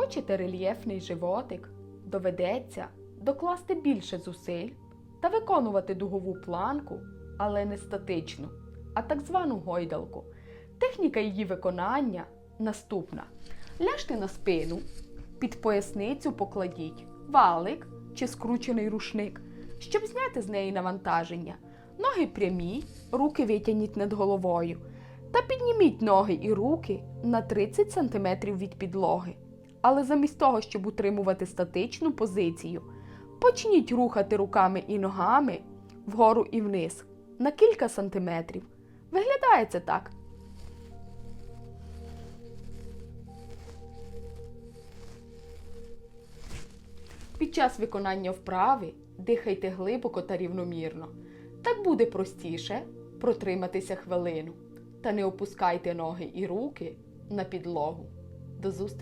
Хочете рельєфний животик? Доведеться докласти більше зусиль та виконувати дугову планку, але не статичну, а так звану гойдалку. Техніка її виконання наступна: ляжте на спину, під поясницю покладіть валик чи скручений рушник, щоб зняти з неї навантаження. Ноги прямі, руки витягніть над головою. Та підніміть ноги і руки на 30 см від підлоги. Але замість того, щоб утримувати статичну позицію, почніть рухати руками і ногами вгору і вниз на кілька сантиметрів. Виглядає це так. Під час виконання вправи дихайте глибоко та рівномірно. Так буде простіше протриматися хвилину. Та не опускайте ноги і руки на підлогу. До зустрічі!